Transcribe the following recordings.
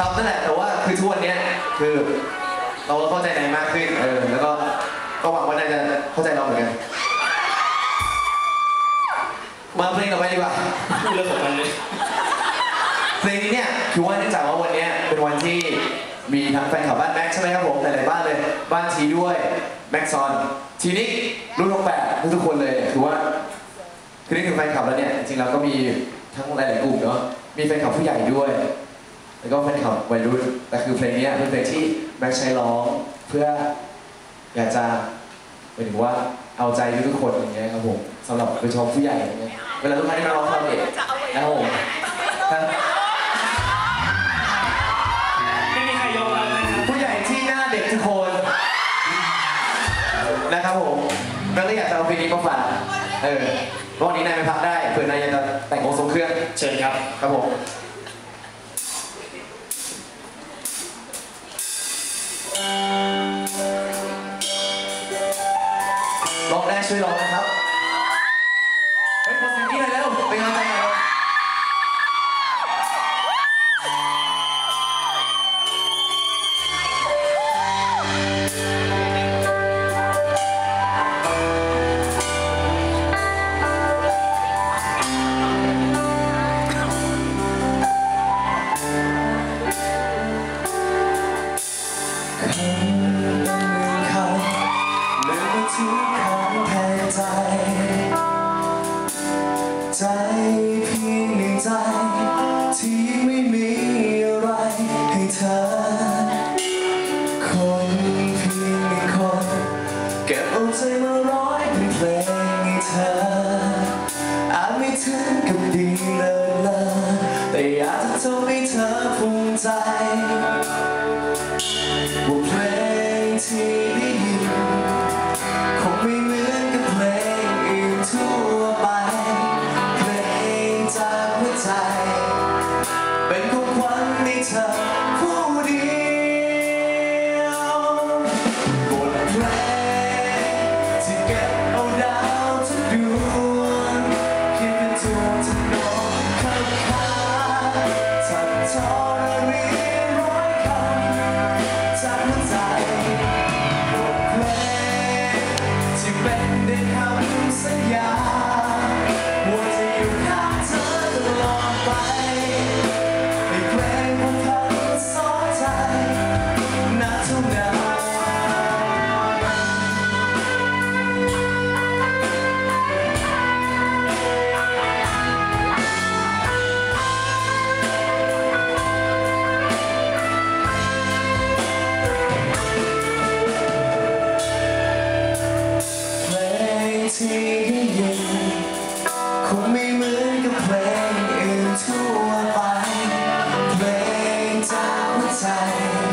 ครับนั่นแหละแต่ว่าคือทุกวันเนี้ยคือเราก็เข้าใจนายมากขึ้นเออแล้วก็ก็หวังว่านายจะเข้าใจเราเหมือนกันมาเพลงต่อไปดีกว่าพูดเรื่องของมันเลยเพลงนี้เนี่ยคือว่าเนื่องจากว่าวันเนี้ยเป็นวันที่มีทั้งแฟนคลับบ้านแม็กซ์ใช่ไหมครับผมหลายๆบ้านเลย บ้านทีด้วยแม็กซอนทีนี้รุ่นหกแปดทุกๆคนเลยเนี่ยคือว่าคือนึกถึงแฟนคลับแล้วเนี่ยจริงๆเราก็มีทั้งหลายๆกลุ่มเนาะมีแฟนคลับผู้ใหญ่ด้วย แล้วก็แฟนคลับวัยรุ่นแต่คือเพลงเนี้ยเป็นเพลงที่แม็กซ์ใช้ร้องเพื่ออยากจะหมายถึงว่าเอาใจทุกๆคนอย่างเงี้ยครับผมสำหรับโดยเฉพาะผู้ใหญ่อย่างเงี้ยเวลาทุกครั้งที่มาร้องคาราโอเกะนะครับผมถ้าไม่มีใครยอมรับนะครับผู้ใหญ่ที่หน้าเด็กทุกคนนะครับผมก็เลยอยากจะเอาเพลงนี้มาฝากเออรอบนี้นายไปพักได้เผื่อนายอยากจะแต่งองค์ทรงเครื่องเชิญครับครับผม ช่วยร้องนะครับ เฮ้ยขอเสียงนี้หน่อยเร็วเป็นกำลังใจหน่อยเร็ว เพียงหนึ่งใจ ที่ไม่มีอะไรให้เธอ คนเพียงหนึ่งคน เก็บเอาใจมาร้อยเป็นเพลงให้เธอ อาจไม่ถึงกับดีเลิศเลอแต่อยากจะทำให้เธอภูมิใจ จ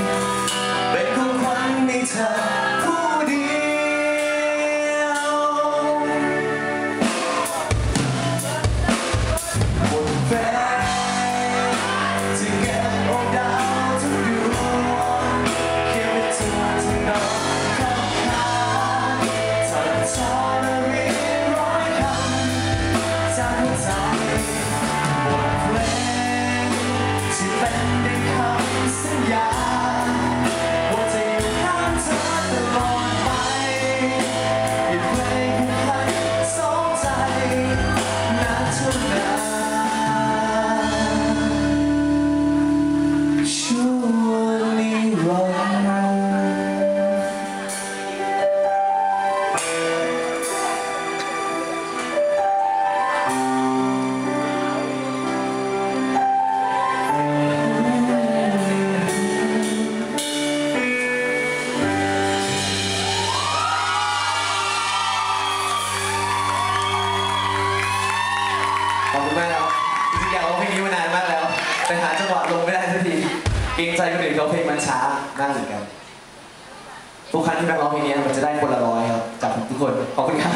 เกรงใจคนอื่นเขาเพลงมันช้ามากเหมือนกันทุกครั้งที่แบงค์ร้องเพลงนี้มันจะได้คนละร้อยครับจากทุกคนขอบคุณครับ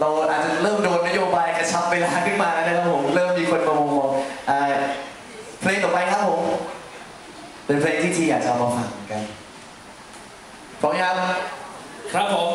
เราอาจจะเริ่มโดนนโยบายกระชับเวลาขึ้นมาแล้วนะครับผมเริ่มมีคนมามองเอ่อเพลงต่อไปครับผมเป็นเพลงที่ทีอยากจะเอามาฝากเหมือนกันพร้อมยังครับผม